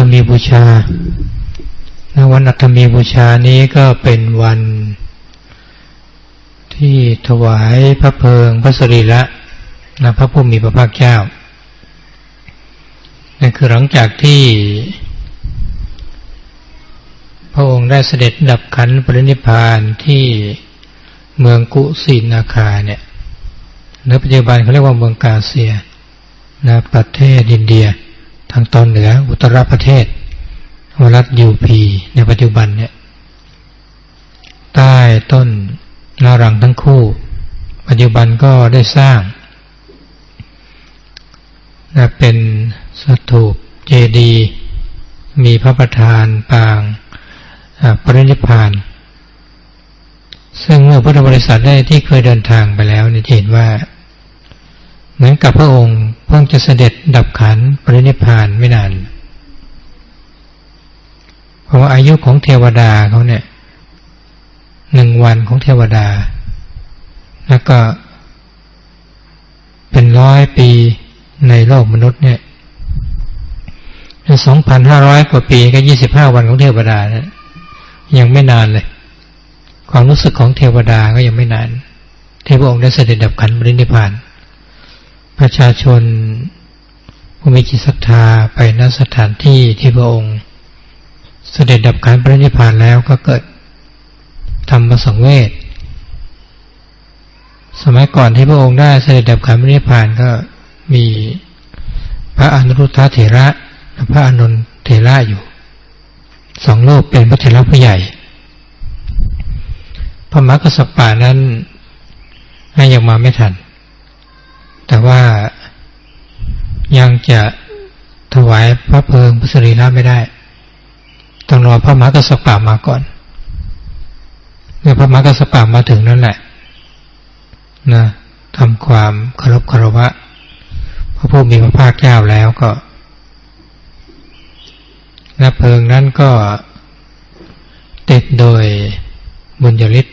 ก็เป็นวันอัตมีบูชาวันอัตมีบูชานี้ก็เป็นวัน ที่ถวายพระเพลิงพระสรีระนะพระผู้มีพระภาคเจ้านั่นคือหลังจากที่ พระองค์ได้เสด็จดับขันปรินิพานที่เมืองกุสินาคาเนี่ยในปัจจุบันเขาเรียกว่าเมืองกาเซียนะประเทศอินเดีย ทางตอนเหนืออุตรประเทศวรัฐยูพีในปัจจุบันเนี่ย ใต้ต้นนารังทั้งคู่ ปัจจุบันก็ได้สร้างนะเป็นสถูปเจดี มีพระประธานปางปรินิพานซึ่งเมื่อพุทธบริษัทได้ที่เคยเดินทางไปแล้วเนี่ยเห็นว่า เหมือนกับพระองค์เพิ่งจะเสด็จดับขันปรินิพานไม่นาน เพราะว่าอายุของเทวดาเขาเนี่ยหนึ่งวันของเทวดา แล้วก็ เป็นร้อยปีในโลกมนุษย์เนี่ยสองพันห้าร้อยกว่าปีก็ยี่สิบห้าวันของเทวดานะยังไม่นานเลย ความรู้สึกของเทวดาก็ยังไม่นาน ที่พระองค์ได้เสด็จดับขันบริณิพาน ประชาชนผู้มีจิตศรัทธาไปณสถานที่ที่พระองค์ เสด็จดับขันบริณิพพานแล้วก็เกิดธรรมสังเวชสมัยก่อนที่พระองค์ได้เสด็จดับขันบริณิพพานก็มีพระอนุรุทธะเถระพระอนุนเถระอยู่สองโลกเป็นพระเถระผู้ใหญ่ พระมรรคสปานั้นยังมาไม่ทัน แต่ว่ายังจะถวายพระเพลิงพระสรีระไม่ได้ ต้องรอพระมรรคสปามาก่อนเมื่อพระมรรคสปามาถึงนั่นแหละนะทำความเคารพคารวะพระผู้มีพระภาคเจ้าแล้วก็นเพลิงนั้นก็ติดโดยบุญญลิศ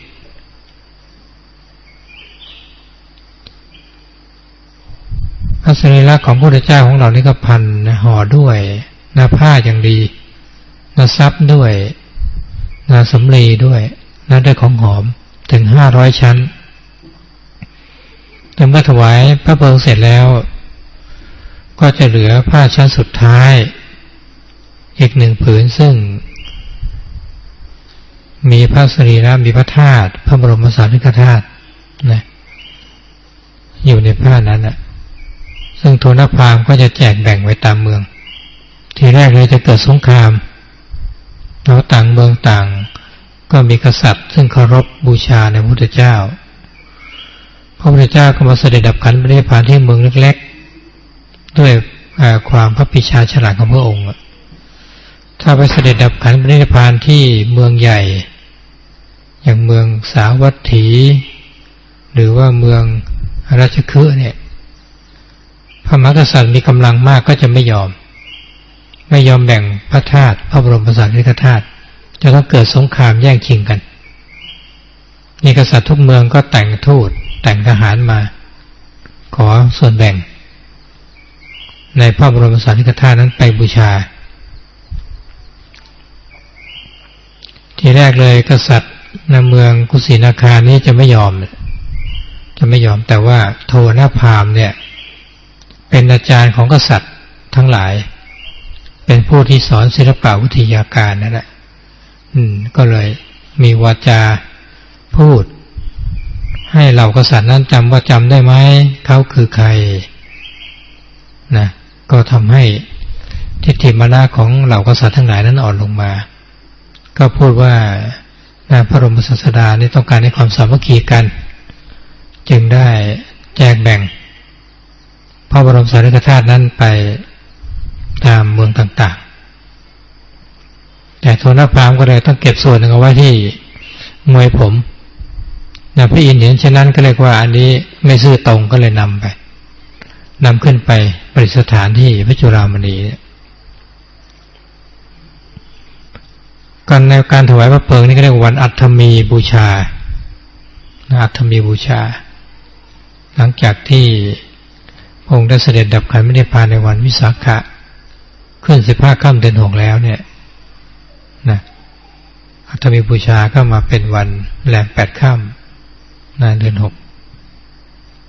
พระสรีระของพระพุทธเจ้าของเรานี่ก็พันห่อด้วยหน้าผ้าอย่างดีหน้าซับด้วยหน้าสำลีด้วยหน้าด้วยของหอมถึงห้าร้อยชั้นจนเมื่อถวายพระเพลิงเสร็จแล้ว ก็จะเหลือผ้าชั้นสุดท้าย อีกหนึ่งผืนซึ่ง มีพระสรีระมีพระธาตุพระบรมสารีริกธาตุนะอยู่ในผ้านั้นนะ ซึ่งโทนพามก็จะแจกแบ่งไว้ตามเมือง ทีแรกเลยจะเกิดสงครามแล้วต่างเมืองต่าง ก็มีกษัตริย์ ซึ่งเคารพบูชาในพระพุทธเจ้า พระพุทธเจ้าก็มาเสด็จดับขันไปในผ่านที่เมืองเล็กๆ ด้วยความพระปิชาฉลาดของพระองค์ ถ้าไปเสด็จดับขันปรินิพานที่เมืองใหญ่ อย่างเมืองสาวัตถี หรือว่าเมืองราชคฤห์เนี่ย พระมหากษัตริย์มีกำลังมากก็จะไม่ยอม ไม่ยอมแบ่งพระธาตุพระบรมศาสดาธาตุจะต้องเกิดสงครามแย่งชิงกันนี่กษัตริย์ทุกเมืองก็แต่งทูตแต่งทหารมา ขอส่วนแบ่ง ในพระบรมสารีริกธาตุนั้นไปบูชา ทีแรกเลยกษัตริย์ในเมืองกุสินาคานี้จะไม่ยอม จะไม่ยอมแต่ว่าโทนพามเนี่ย เป็นอาจารย์ของกษัตริย์ทั้งหลาย เป็นผู้ที่สอนศิลปะวิทยาการนั่นแหละก็เลยมีวาจาพูด ให้เหล่ากษัตริย์นั้นจำว่าจำได้ไหมเขาคือใครนะก็ทำให้ทิฏฐิมานะของเหล่ากษัตริย์ทั้งหลายนั้นอ่อนลงมา ก็พูดว่านาพระบรมศาสดานี่ต้องการให้ความสามัคคีกัน จึงได้แจกแบ่ง พระบรมสารีริกธาตุนั้นไปตามเมืองต่างๆ แต่โทนพรามก็เลยต้องเก็บส่วนหนึ่งเอาไว้ที่มวยผมนะพระอินทร์เห็นเช่นนั้นก็เรียว่าอันนี้ไม่ซื่อตรงก็เลยนำไปนำขึ้นไปประดิษฐานที่พระจุรามณีการในการถวายพระเพลิงนี่ก็เรียกวันอัฐมีบูชาอัฐมีบูชา หลังจากที่ พระองค์ได้เสด็จดับขันไม่ได้พานในวันวิสาขะขึ้นสิบห้าค่ำเดือนหกแล้วเนี่ยนะถ้ามีบูชาก็มาเป็นวันแรมแปดค่ำนะเดือนหก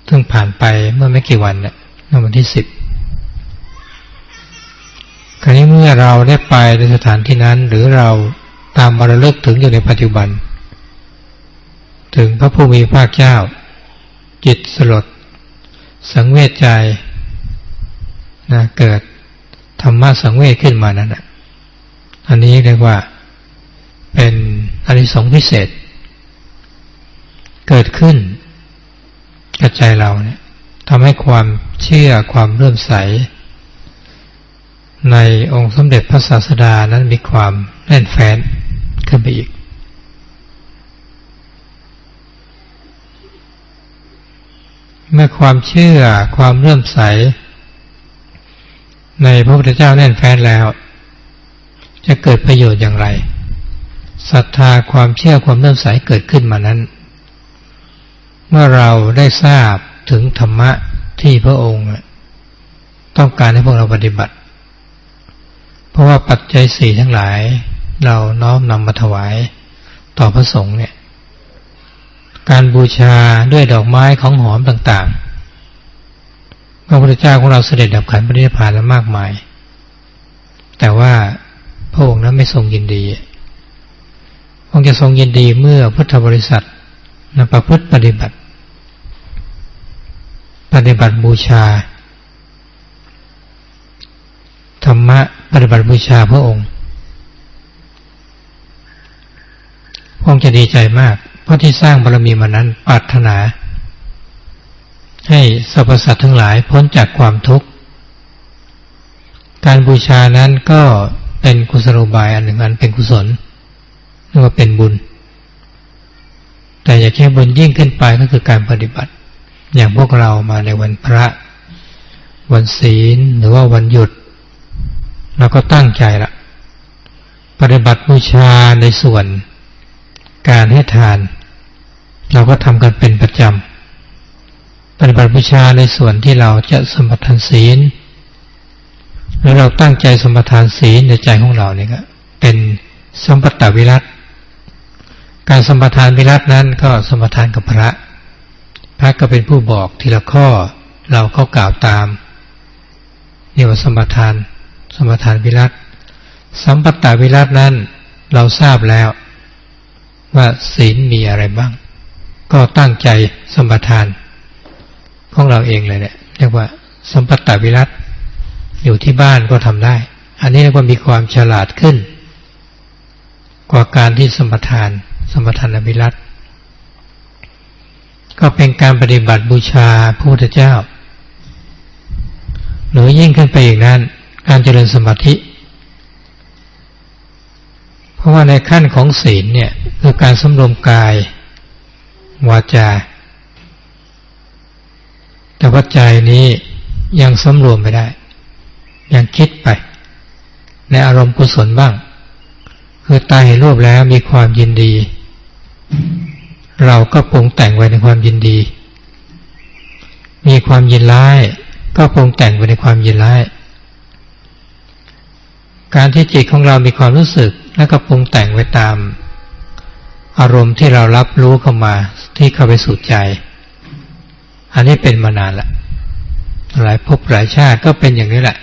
ซึ่งผ่านไปเมื่อไม่กี่วันเนี่ยวันที่สิบคราวนี้เมื่อเราได้ไปในสถานที่นั้น หรือเราตามบรลึกถึงอยู่ในปัจจุบัน ถึงพระผู้มีพระเจ้า จิตสลด สังเวชใจนะเกิดธรรมะสังเวชขึ้นมานั้นอันนี้เรียกว่าเป็นอนิสงส์พิเศษ เกิดขึ้นกับใจเราเนี่ยทำให้ความเชื่อความเริ่มใส ในองค์สมเด็จพระศาสดานั้นมีความแน่นแฟ้นขึ้นไปอีก เมื่อความเชื่อความเริ่มใส ในพระพุทธเจ้าแน่นแฟ้นแล้ว จะเกิดประโยชน์อย่างไรศรัทธาความเชื่อความเริ่มใสเกิดขึ้นมานั้น เมื่อเราได้ทราบถึงธรรมะที่พระองค์ ต้องการให้พวกเราปฏิบัติ เพราะว่าปัจจัยสี่ทั้งหลาย เราน้อมนำมาถวายต่อพระสงฆ์เนี่ย การบูชาด้วยดอกไม้ของหอมต่างๆ พระพุทธเจ้าของเราเสด็จดับขันปรินิพพานแล้วมากมาย แต่ว่าพระองค์นั้นไม่ทรงยินดีคงจะทรงยินดีเมื่อพุทธบริษัทนประพฤติปฏิบัติ ปฏิบัติบูชา ธรรมะปฏิบัติบูชาพระองค์คงจะดีใจมาก ราะที่สร้างบารมีมานั้นปรารถนา ให้สรรพสัตว์ทั้งหลายพ้นจากความทุกข์ การบูชานั้นก็เป็นกุศโลบายอันหนึ่งอันเป็นกุศลเรียกว่าเป็นบุญ แต่อย่าแค่บุญยิ่งขึ้นไปก็คือการปฏิบัติ อย่างพวกเรามาในวันพระ วันศีลหรือว่าวันหยุดเราก็ตั้งใจละปฏิบัติบูชาในส่วนการให้ทาน เราก็ทำกันเป็นประจำปฏิบัติบูชาในส่วนที่เราจะสมบัติทานศีลแล้วเราตั้งใจสมบัติทานศีลในใจของเราเนี่ยก็เป็นสมบัติวิรัตการสมปทานวิรัตนั้นก็สมปทานกับพระ พระก็เป็นผู้บอกทีละข้อเราก็กล่าวตามเรียกว่าสมปทาน สมปทานวิรัตสัมปตาวิรัตนั้นเราทราบแล้วว่าศีลมีอะไรบ้าง ก็ตั้งใจสมปทาน ของเราเองเลยเนี่ยเรียกว่า สมปตาวิรัตอยู่ที่บ้านก็ทำได้ อันนี้เรียกว่ามีความฉลาดขึ้น กว่าการที่สมปทาน สมทานวิรัตก็เป็นการปฏิบัติบูชาพระพุทธเจ้า หรือยิ่งขึ้นไปอีกนั้น การเจริญสมาธิ เพราะว่าในขั้นของศีลเนี่ยคือการสำรวมกาย วาจา แต่ว่าใจนี้ยังสำรวมไม่ได้ ยังคิดไป ในอารมณ์กุศลบ้าง คือตายเห็นรูปแล้วมีความยินดี เราก็ปรุงแต่งไว้ในความยินดี มีความยินร้าย ก็ปรุงแต่งไว้ในความยินร้าย การที่จิตของเรามีความรู้สึก แล้วก็ปรุงแต่งไว้ตามอารมณ์ที่เรารับรู้เข้ามา ที่เข้าไปสู่ใจ อันนี้เป็นมานานละหลายภพหลายชาติก็เป็นอย่างนี้แหละ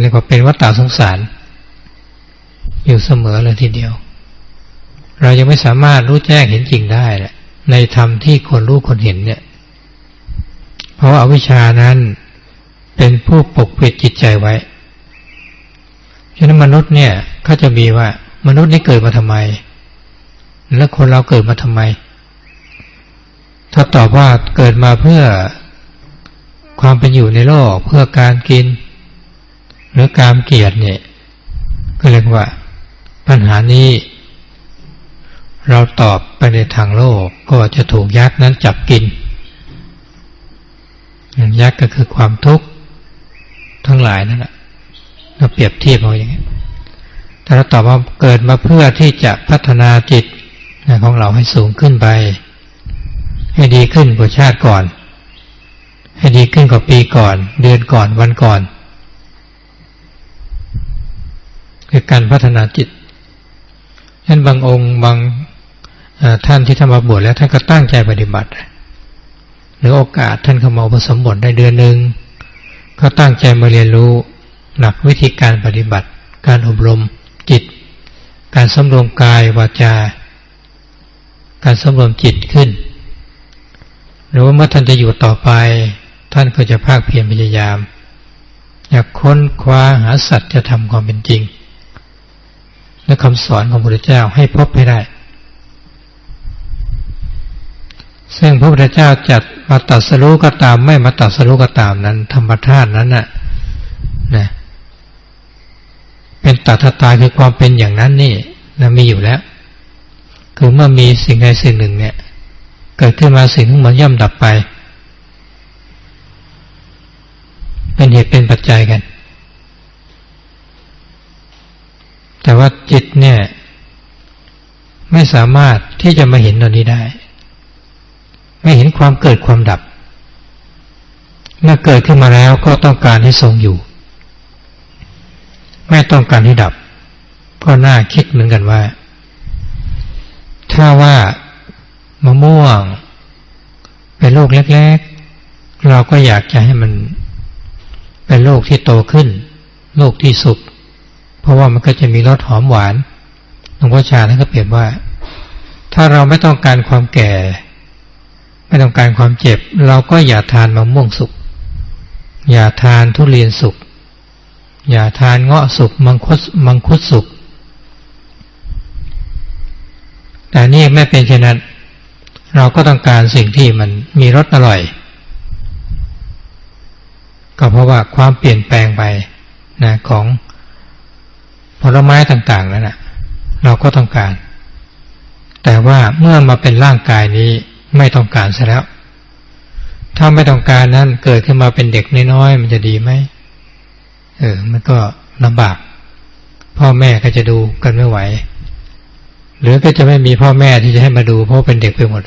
เรียกว่าเป็นวัฏฏะสงสาร อยู่เสมอเลยทีเดียว เรายังไม่สามารถรู้แจ้งเห็นจริงได้แหละในธรรมที่คนรู้คนเห็นเนี่ย เพราะอาวิชานั้นเป็นผู้ปกปิดจิตใจไว้ฉะนั้นมนุษย์เนี่ยเขาจะมีว่ามนุษย์นี่เกิดมาทำไม แล้วคนเราเกิดมาทำไม ถ้าตอบว่าเกิดมาเพื่อความเป็นอยู่ในโลกเพื่อการกิน หรือการเกียรติเนี่ยก็เรียกว่า ปัญหานี้ เราตอบไปในทางโลกก็จะถูกยักษ์นั้นจับกิน ยักษ์ก็คือความทุกข์ทั้งหลายนั่นแหละเราเปรียบเทียบเอาอย่างนี้แต่เราตอบว่าเกิดมาเพื่อที่จะพัฒนาจิตของเราให้สูงขึ้นไป ให้ดีขึ้นกว่าชาติก่อน ให้ดีขึ้นกว่าปีก่อน เดือนก่อนวันก่อน คือการพัฒนาจิตฉะนั้นบางองค์บางท่านที่ทำมาบวชแล้วท่านก็ตั้งใจปฏิบัติ หรือโอกาสท่านเข้ามาผสมบทได้เดือนหนึ่งก็ตั้งใจมาเรียนรู้หลักวิธีการปฏิบัติ การอบรมจิต การสำรวมกายวาจา การสำรวมจิตขึ้น หรือว่าเมื่อท่านจะอยู่ต่อไป ท่านก็จะภาคเพียรพยายาม อยากค้นคว้าหาสัจธรรมความเป็นจริง และคำสอนของพระพุทธเจ้าให้พบให้ได้ ซึ่งพระพุทธเจ้าจัดมาตัดสรู้ก็ตาม ไม่มาตัดสรู้ก็ตามนั้น ธรรมธาตุนั้นน่ะนะเป็นตัทตาคือความเป็นอย่างนั้นนี่นะมีอยู่แล้ว คือเมื่อมีสิ่งใดสิ่งหนึ่งเนี่ย เกิดขึ้นมาสิ่งทั้งหมดย่อมดับไป เป็นเหตุเป็นปัจจัยกัน แต่ว่าจิตเนี่ย ไม่สามารถที่จะมาเห็นตรงนี้ได้ ไม่เห็นความเกิดความดับ เมื่อเกิดขึ้นมาแล้วก็ต้องการให้ทรงอยู่ ไม่ต้องการให้ดับก็น่าคิดเหมือนกันว่า ถ้าว่า มะม่วง เป็นโรคเล็ก ๆ เราก็อยากจะให้มันเป็นโรคที่โตขึ้นโรคที่สุกเพราะว่ามันก็จะมีรสหอมหวานหลวงพ่อชาท่านก็เปรียบว่า ถ้าเราไม่ต้องการความแก่ ไม่ต้องการความเจ็บ เราก็อย่าทานมะม่วงสุกอย่าทานทุเรียนสุกอย่าทานเงาะสุกมังคุดมังคุดสุกแต่นี่ไม่เป็นเช่นนั้น เราก็ต้องการสิ่งที่มันมีรสอร่อย ก็เพราะว่าความเปลี่ยนแปลงไปนะของผลไม้ต่างๆนั่นแหะเราก็ต้องการ แต่ว่าเมื่อมาเป็นร่างกายนี้ไม่ต้องการซะแล้ว ถ้าไม่ต้องการนั้นเกิดขึ้นมาเป็นเด็กน้อยๆมันจะดีไหมเออ มันก็ลำบาก พ่อแม่ก็จะดูกันไม่ไหว หรือก็จะไม่มีพ่อแม่ที่จะให้มาดูเพราะเป็นเด็กไปหมด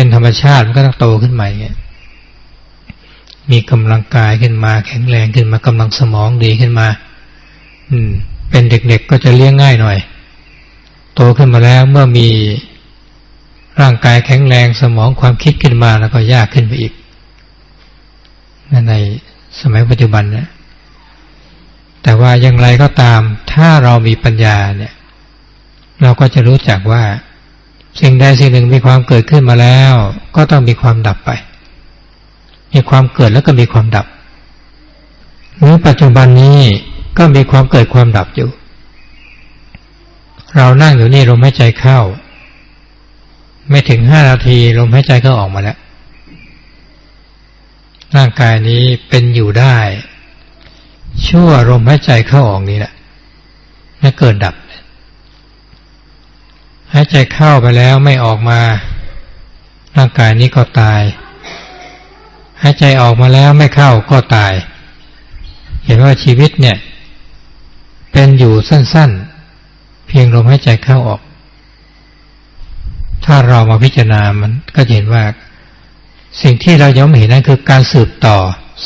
เป็นธรรมชาติมันก็ต้องโตขึ้นใหม่มีกำลังกายขึ้นมา แข็งแรงขึ้นมากำลังสมองดีขึ้นมา อืม เป็นเด็กๆก็จะเลี้ยงง่ายหน่อย โตขึ้นมาแล้วเมื่อมีร่างกายแข็งแรงสมองความคิดขึ้นมาแล้วก็ยากขึ้นไปอีกในสมัยปัจจุบันเนี่ยแต่ว่าอย่างไรก็ตาม ถ้าเรามีปัญญาเนี่ย เราก็จะรู้จักว่า สิ่งใดสิ่งหนึ่งมีความเกิดขึ้นมาแล้ว ก็ต้องมีความดับไป มีความเกิดแล้วก็มีความดับหรือปัจจุบันนี้ก็มีความเกิดความดับอยู่ เรานั่งอยู่นี่ลมหายใจเข้า ไม่ถึงห้านาทีลมหายใจก็ออกมาแล้ว ร่างกายนี้เป็นอยู่ได้ ชั่วลมหายใจเข้าออกนี้แหละไม่เกิดดับ หายใจเข้าไปแล้วไม่ออกมา ร่างกายนี้ก็ตาย หายใจออกมาแล้วไม่เข้าก็ตาย เห็นว่าชีวิตเนี่ย เป็นอยู่สั้นๆ เพียงลมหายใจเข้าออก ถ้าเรามาพิจารณามันก็เห็นว่า สิ่งที่เรายังไม่เห็นนั่นคือการสืบต่อ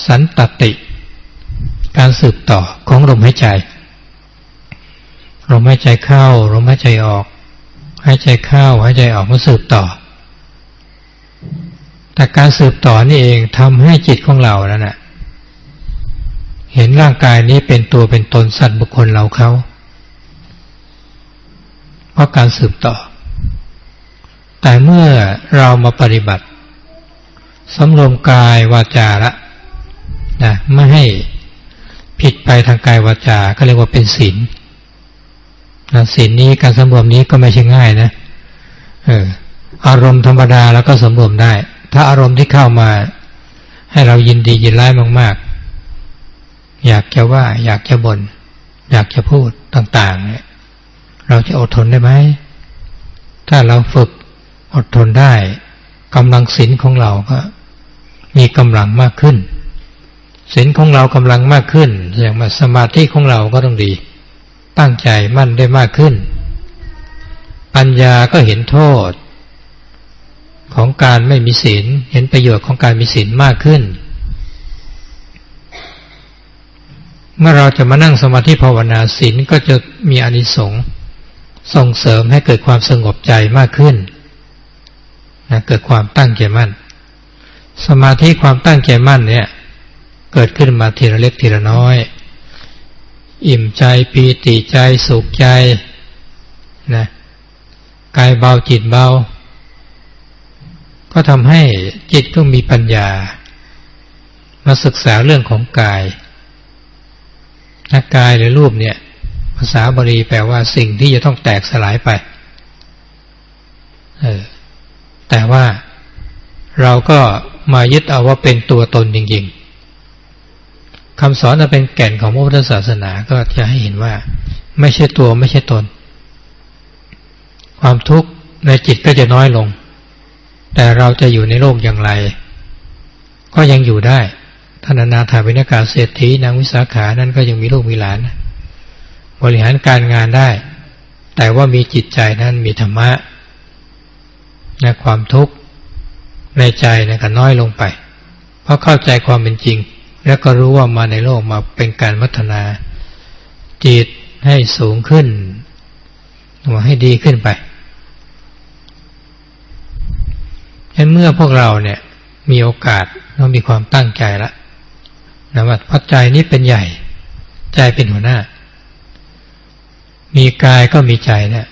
สันตติ การสืบต่อของลมหายใจลมหายใจเข้าลมหายใจออก หายใจเข้าหายใจออกมันสืบต่อ แต่การสืบต่อนี่เองทำให้จิตของเรานั่นแหะเห็นร่างกายนี้เป็นตัวเป็นตนสัตว์บุคคลเราเขาเพราะการสืบต่อ แต่เมื่อเรามาปฏิบัติสำรวมกายวาจาละนะไม่ให้ผิดไปทางกายวาจา ก็เรียกว่าเป็นศีล ศีลนี้การสำรวมนี้ก็ไม่ใช่ง่ายนะเอออารมณ์ธรรมดาแล้วก็สำรวมได้ ถ้าอารมณ์ที่เข้ามา ให้เรายินดียินร้ายมาก ๆ อยากจะว่า อยากจะบน่นอยากจะพูดต่างๆเนี่ยเราจะอดทนได้ไหมถ้าเราฝึกอดทนได้กำลังศีลของเราก็ มีกำลังมากขึ้นศีลของเรากำลังมากขึ้นอย่างมาสมาธิของเราก็ต้องดี ตั้งใจมั่นได้มากขึ้น ปัญญาก็เห็นโทษ ของการไม่มีศีล เห็นประโยชน์ของการมีศีลมากขึ้น เมื่อเราจะมานั่งสมาธิภาวนาศีลก็จะมีอนิสงส์ส่งเสริมให้เกิดความสงบใจมากขึ้นนะเกิดความตั้งใจมั่น สมาธิความตั้งใจมั่นเนี่ย เกิดขึ้นมาทีละเล็กทีละน้อย อิ่มใจปีติใจสุขใจนะกายเบาจิตเบา ก็ทำให้จิตก็มีปัญญา มาศึกษาเรื่องของกายนักกายหรือรูปเนี่ย ภาษาบาลีแปลว่าสิ่งที่จะต้องแตกสลายไปเออแต่ว่าเราก็มายึดเอาว่าเป็นตัวตนจริงๆ คำสอนจะเป็นแก่นของพระพุทธศาสนาก็จะให้เห็นว่า ไม่ใช่ตัวไม่ใช่ตน ความทุกข์ในจิตก็จะน้อยลง แต่เราจะอยู่ในโลกอย่างไร ก็ยังอยู่ได้ท่านนาถาวินากาเศรษฐีนางวิสาขานั้นก็ยังมีลูกมีหลาน บริหารการงานได้ แต่ว่ามีจิตใจนั้นมีธรรมะนะความทุกข์ในใจนะก็น้อยลงไป เพราะเข้าใจความเป็นจริง แล้วก็รู้ว่ามาในโลกมาเป็นการพัฒนา จิตให้สูงขึ้นว่าให้ดีขึ้นไปเมื่อพวกเราเนี่ยมีโอกาสเรามีความตั้งใจแล้วนะว่าพราะใจนี้เป็นใหญ่ ใจเป็นหัวหน้า มีกายก็มีใจเนี่ย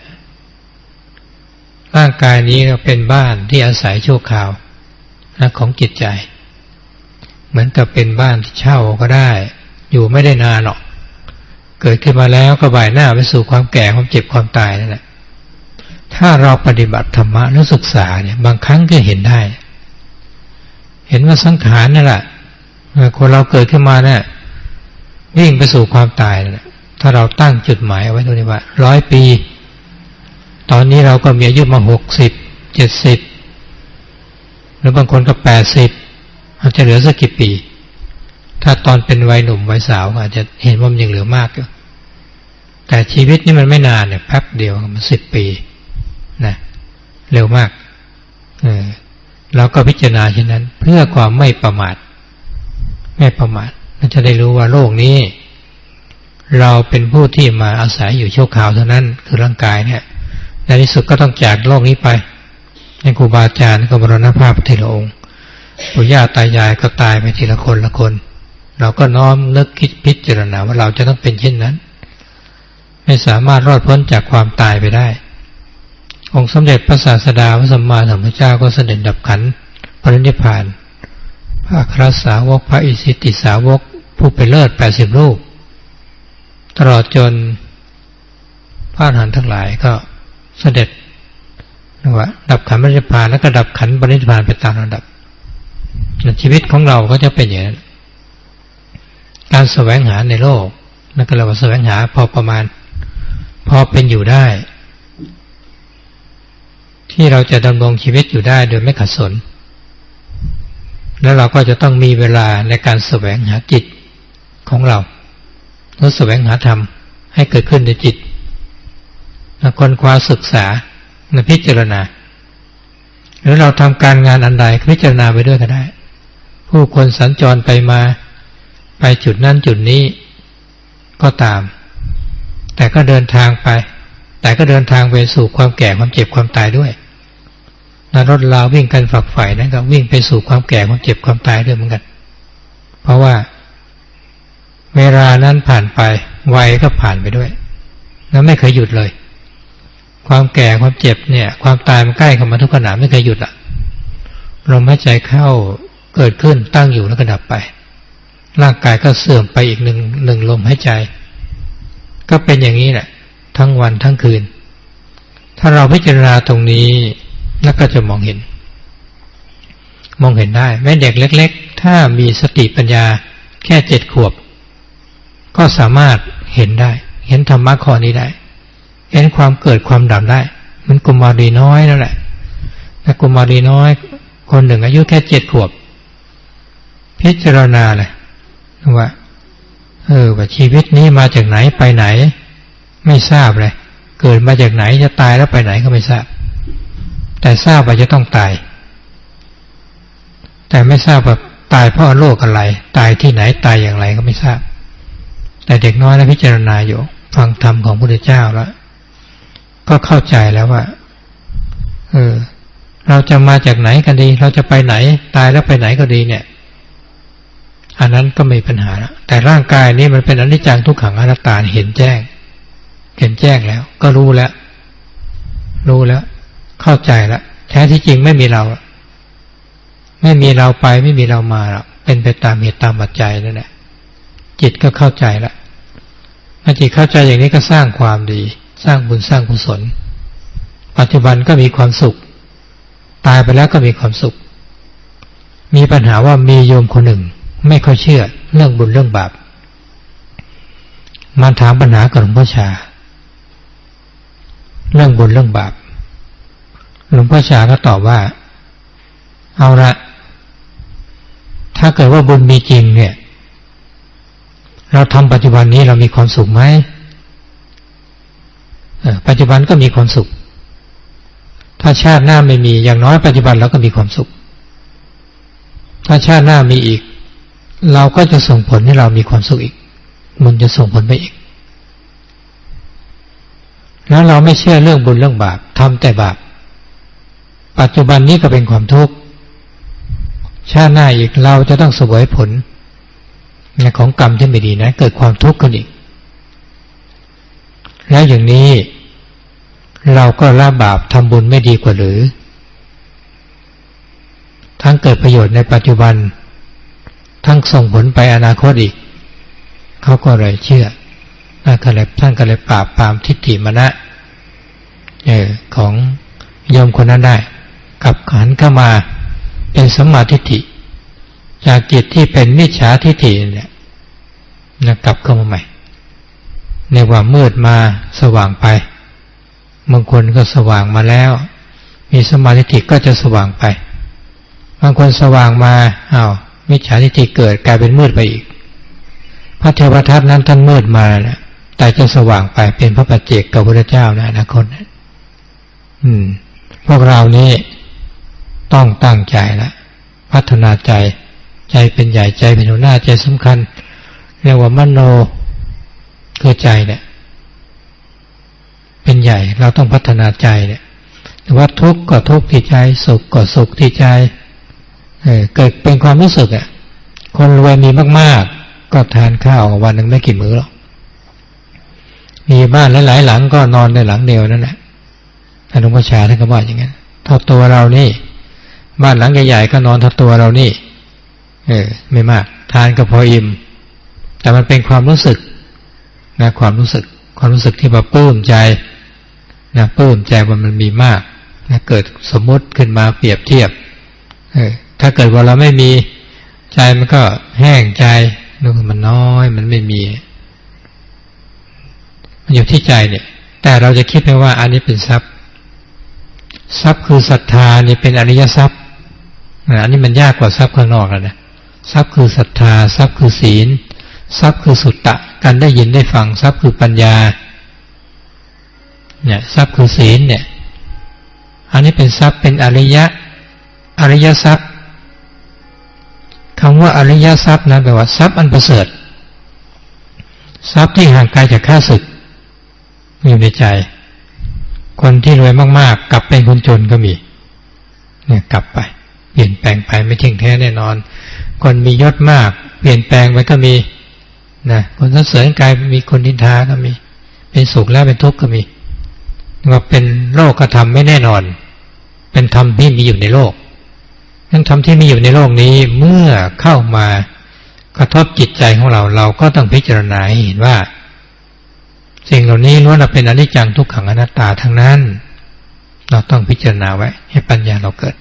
ร่างกายนี้ก็เป็นบ้านที่อาศัยชั่วคราวนะของจิตใจ เหมือนกับเป็นบ้านที่เช่าก็ได้ อยู่ไม่ได้นานหรอก เกิดขึ้นมาแล้วก็บ่ายหน้าไปสู่ความแก่ความเจ็บความตายนั่นแหละถ้าเราปฏิบัติธรรมะและศึกษาเนี่ย บางครั้งก็เห็นได้ เห็นว่าสังขารนั่นแหละคนเราเกิดขึ้นมาเนี่ยวิ่งไปสู่ความตายนั่นแหละถ้าเราตั้งจุดหมายเอาไว้ตรงนี้ว่าร้อยปี ตอนนี้เราก็มีอายุมาหกสิบเจ็ดสิบหรือบางคนก็แปดสิบ อาจจะเหลือสักกี่ปี ถ้าตอนเป็นวัยหนุ่มวัยสาว อาจจะเห็นว่ามันยังเหลือมากอยู่แต่ชีวิตนี่มันไม่นานเนี่ยแป๊บเดียวมันสิบปีนะเร็วมากเออเราก็พิจารณาเช่นนั้น เพื่อความไม่ประมาทไม่ประมาทเราจะได้รู้ว่าโลกนี้ เราเป็นผู้ที่มาอาศัยอยู่ชั่วคราวเท่านั้น คือร่างกายเนี่ยในที่สุดก็ต้องจากโลกนี้ไปในครูบาอาจารย์ก็บรณภาพทีละองค์ ปู่ย่าตายายก็ตายไปทีละคนละคน เราก็น้อมนึกคิดพิจารณาว่าเราจะต้องเป็นเช่นนั้น ไม่สามารถรอดพ้นจากความตายไปได้ องค์สมเด็จพระศาสดาพระสัมมาสัมพุทธเจ้าก็เสด็จดับขันปรินิพพาน พระคราสาวกพระอิสิติสาวกผู้เป็นเลิศแปดสิบรูป ตลอดจนพระอรหันต์ทั้งหลายก็เสด็จว่าดับขันบริพานแล้วก็ดับขันบริพานไปตามระดับ ชีวิตของเราก็จะเป็นอย่างนั้นการแสวงหาในโลกนั่นก็เราแสวงหาพอประมาณ พอเป็นอยู่ได้ ที่เราจะดำรงชีวิตอยู่ได้โดยไม่ขัดสน แล้วเราก็จะต้องมีเวลาในการแสวงหาจิตของเราแล้วแสวงหาธรรมให้เกิดขึ้นในจิตคนคว้าศึกษาพิจารณา หรือเราทำการงานอันใดพิจารณาไปด้วยก็ได้ ผู้คนสัญจรไปมา ไปจุดนั้นจุดนี้ก็ตาม แต่ก็เดินทางไป แต่ก็เดินทางไปสู่ความแก่ความเจ็บความตายด้วยนรถลาวิ่งกันฝักใฝ่นั้นก็วิ่งไปสู่ความแก่ความเจ็บความตายด้วยเหมือนกัน เพราะว่า เวลานั้นผ่านไปวัยก็ผ่านไปด้วย แล้วไม่เคยหยุดเลย ความแก่ความเจ็บเนี่ย ความตายมันใกล้เข้ามาทุกขณะไม่เคยหยุดละลมหายใจเข้าเกิดขึ้นตั้งอยู่แล้วก็ดับไป ร่างกายก็เสื่อมไปอีกหนึ่งหนึ่งลมหายใจ ก็เป็นอย่างนี้แหละ ทั้งวันทั้งคืน ถ้าเราพิจารณาตรงนี้แล้วก็จะมองเห็น มองเห็นได้ แม้เด็กเล็ก ๆ ถ้ามีสติปัญญาแค่เจ็ดขวบ ก็สามารถเห็นได้ เห็นธรรมะข้อนี้ได้ เห็นความเกิดความดับได้ มันกุมารีน้อยนั่นแหละแต่กุมารีน้อย คนหนึ่งอายุแค่เจ็ดขวบ พิจารณาเลยว่า เออว่าชีวิตนี้มาจากไหนไปไหน ไม่ทราบเลย เกิดมาจากไหนจะตายแล้วไปไหนก็ไม่ทราบ แต่ทราบว่าจะต้องตาย แต่ไม่ทราบว่าตายเพราะโรคอะไร ตายที่ไหนตายอย่างไรก็ไม่ทราบ แต่เด็กน้อยแล้วพิจารณาอยู่ ฟังธรรมของพระพุทธเจ้าแล้ว ก็เข้าใจแล้วว่า เออ เราจะมาจากไหนกันดี เราจะไปไหน ตายแล้วไปไหนก็ดีเนี่ย อันนั้นก็ไม่ปัญหาแล้วแต่ร่างกายนี้มันเป็นอนิจจังทุกขังอนัตตาเห็นแจ้ง เห็นแจ้งแล้ว ก็รู้แล้ว รู้แล้ว เข้าใจแล้วแท้ที่จริงไม่มีเราไม่มีเราไปไม่มีเรามาหรอกเป็นไปตามเหตุตามปัจจัยนั่นแหละจิตก็เข้าใจละเมื่อจิตเข้าใจอย่างนี้ก็สร้างความดี สร้างบุญสร้างกุศล ปัจจุบันก็มีความสุข ตายไปแล้วก็มีความสุข มีปัญหาว่ามีโยมคนหนึ่ง ไม่ค่อยเชื่อเรื่องบุญเรื่องบาปมาถามปัญหากับหลวงพ่อชา เรื่องบุญเรื่องบาปหลวงพ่อชาก็ตอบว่า เอาละถ้าเกิดว่าบุญมีจริงเนี่ย เราทำปัจจุบันนี้เรามีความสุขไหม ปัจจุบันก็มีความสุข ถ้าชาติหน้าไม่มีอย่างน้อยปัจจุบันเราก็มีความสุข ถ้าชาติหน้ามีอีก เราก็จะส่งผลให้เรามีความสุขอีก มันจะส่งผลไปอีก แล้วเราไม่เชื่อเรื่องบุญเรื่องบาปทำแต่บาป ปัจจุบันนี้ก็เป็นความทุกข์ชาติหน้าอีกเราจะต้องสวยผลของกรรมที่ไม่ดีนะ เกิดความทุกข์ขึ้นอีก แล้วอย่างนี้ เราก็ละบาปทำบุญไม่ดีกว่าหรือ ทั้งเกิดประโยชน์ในปัจจุบัน ทั้งส่งผลไปอนาคตอีก เขาก็เลยเชื่อท่านก็เลยท่านก็เลยปราบปรามทิฏฐิมณะเออของโยมคนนั้นได้กับขันเข้ามาเป็นสมาธิฏฐิ จากจิตที่เป็นมิจฉาทิฏฐิเนี่ยนะกลับเข้ามาใหม่ ในว่ามืดมาสว่างไป บางคนก็สว่างมาแล้ว มีสมาธิก็จะสว่างไป บางคนสว่างมาอา้าวมิจฉาทิฏฐิเกิดกลายเป็นมืดไปอีก พระเทวทัตนั้นท่านมืดมาแล้วแต่จะสว่างไปเป็นพระปัจเจกกับพระเจ้านะอนาคตอืม พวกเรานี่ต้องตั้งใจละพัฒนาใจ ใจเป็นใหญ่ใจเป็นหัวหน้าใจสำคัญเรียกว่ามโน คือใจเนี่ย เป็นใหญ่เราต้องพัฒนาใจเนี่ยแต่ว่าทุกข์ก็ทุกข์ที่ใจ สุขก็สุขที่ใจเเกิดเป็นความรู้สึกอะ คนรวยมีมาก ๆ ก็ทานข้าววันหนึ่งไม่กี่มื้อหรอกมีบ้านหลายๆหลังก็นอนในหลังเดียวนั่นแหละท่านหลวงพ่อชาท่านก็บอกอย่างนั้นเท่าตัวเรานี่ บ้านหลังใหญ่ๆก็นอนเท่าตัวเรานี่ เออ ไม่มาก ทานก็พออิ่มแต่มันเป็นความรู้สึก นะความรู้สึกความรู้สึกที่แบบปลื้มใจนะปลื้มใจว่ามันมีมากนะเกิดสมมติขึ้นมาเปรียบเทียบเออถ้าเกิดว่าเราไม่มีใจมันก็แห้งใจนึกมันน้อย มันไม่มี มันอยู่ที่ใจเนี่ย แต่เราจะคิดไปว่า อันนี้เป็นทรัพย์ ทรัพย์คือศรัทธานี่เป็นอริยทรัพย์อันนี้มันยากกว่าทรัพย์ข้างนอกแล้วนะทรัพย์คือศรัทธา ทรัพย์คือศีล ทรัพย์คือสุตตะ การได้ยินได้ฟังทรัพย์คือปัญญาเนี่ยทรัพย์คือศีลเนี่ยอันนี้เป็นทรัพย์เป็นอริยะอริยทรัพย์คำว่าอริยทรัพย์นะแปลว่าทรัพย์อันประเสริฐ ทรัพย์ที่ห่างไกลจากข้าศึกอยู่ในใจ คนที่รวยมากๆ กลับเป็นคนจนก็มี เนี่ยกลับไป เปลี่ยนแปลงไปไม่เที่ยงแท้แน่นอน คนมียศมาก เปลี่ยนแปลงไปก็มี นะคนสรรเสริญกายมีคนนินทาก็มี เป็นสุขแล้วเป็นทุกข์ก็มีว่าเป็นโลกกระทำไม่แน่นอน เป็นธรรมที่มีอยู่ในโลกนั้นธรรมที่มีอยู่ในโลกนี้เมื่อเข้ามากระทบจิตใจของเราเราก็ต้องพิจารณาเห็นว่า สิ่งเหล่านี้ล้วนเป็นอนิจจังทุกขังอนัตตาทั้งนั้น เราต้องพิจารณาไว้ ให้ปัญญาเราเกิด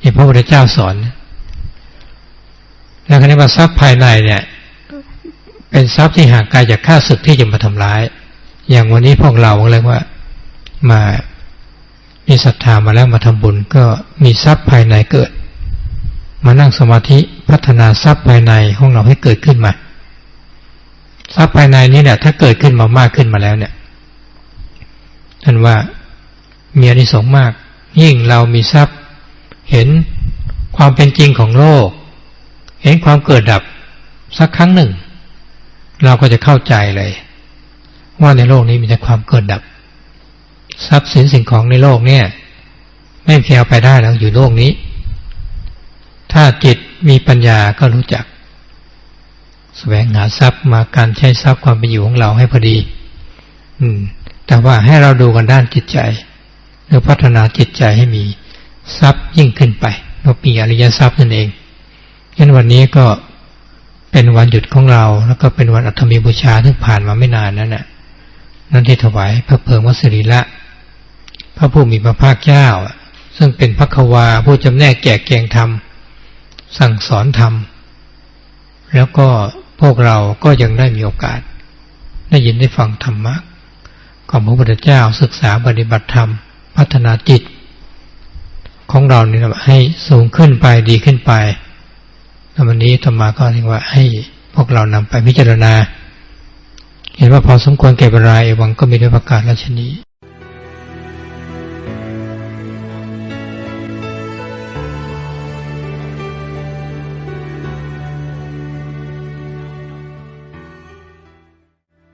ที่พระพุทธเจ้าสอนแล้วคนี้ว่าทรัพย์ภายในเนี่ย เป็นทรัพย์ที่ห่างไกลจากข้าศึกที่จะมาทำร้าย อย่างวันนี้พวกเราเรียกว่ามามีศรัทธามาแล้วมาทำบุญ ก็มีทรัพย์ภายในเกิด มานั่งสมาธิพัฒนาทรัพย์ภายในของเราให้เกิดขึ้นมา ทรัพย์ภายในนี้เนี่ยถ้าเกิดขึ้นมามากขึ้นมาแล้วเนี่ยท่านว่ามีอนิสงส์มาก ยิ่งเรามีทรัพย์เห็นความเป็นจริงของโลก เห็นความเกิดดับสักครั้งหนึ่ง เราก็จะเข้าใจเลย ว่าในโลกนี้มีแต่ความเกิดดับ ทรัพย์สินสิ่งของในโลกเนี่ย ไม่เพียเอาไปได้แล้วอยู่โลกนี้ ถ้าจิตมีปัญญาก็รู้จักแสวงหาทรัพย์มาการใช้ทรัพย์ความเป็นอยู่ของเราให้พอดี อืม แต่ว่าให้เราดูกันด้านจิตใจหรือพัฒนาจิตใจให้มีทรัพย์ยิ่งขึ้นไปเราปีอริยทรัพย์นั่นเองยันวันนี้ก็ เป็นวันหยุดของเรา แล้วก็เป็นวันอัฐมีบูชาที่ผ่านมาไม่นานนั่นแหละนั่นที่ถวายพระเพลิงวสิริละ พระผู้มีพระภาคเจ้า ซึ่งเป็นพระควาผู้จำแนกแจกแจงธรรม สั่งสอนธรรม แล้วก็พวกเราก็ยังได้มีโอกาส ได้ยินได้ฟังธรรมะของพระพุทธเจ้าศึกษาปฏิบัติธรรม พัฒนาจิต ของเราเนี่ยให้สูงขึ้นไปดีขึ้นไป แล้ววันนี้ธรรมาก็เรียกว่าให้พวกเรานำไปพิจารณา เห็นว่าพอสมควรแก่เวลาเอวังก็มีด้วยประกาศราชนี้